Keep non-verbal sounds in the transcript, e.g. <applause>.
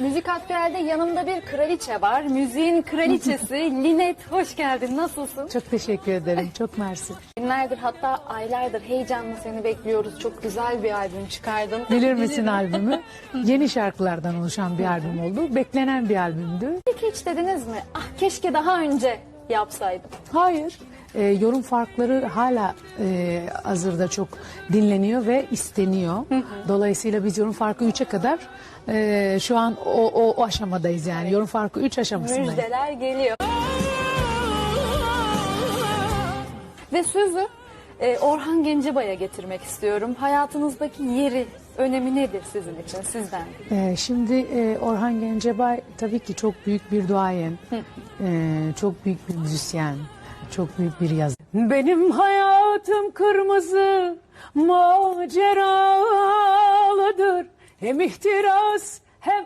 Müzik Aktüel'de yanımda bir kraliçe var. Müziğin kraliçesi <laughs> Linet. Hoş geldin. Nasılsın? Çok teşekkür ederim. Çok mersi. Günlerdir hatta aylardır heyecanla seni bekliyoruz. Çok güzel bir albüm çıkardın. Bilir misin albümü? <laughs> Yeni şarkılardan oluşan bir albüm oldu. Beklenen bir albümdü. Peki hiç dediniz mi? Ah keşke daha önce yapsaydım. Hayır. E, yorum farkları hala e, hazırda çok dinleniyor ve isteniyor. Dolayısıyla biz yorum farkı 3'e kadar e, şu an o, o, o aşamadayız yani. Yorum farkı 3 aşamasındayız. Müjdeler geliyor. Ve sözü e, Orhan Gencebay'a getirmek istiyorum. Hayatınızdaki yeri, önemi nedir sizin için, sizden? Ee, şimdi e, Orhan Gencebay tabii ki çok büyük bir duayen, Ee, çok büyük bir müzisyen, çok büyük bir yazar. Benim hayatım kırmızı maceralıdır. Hem ihtiras hem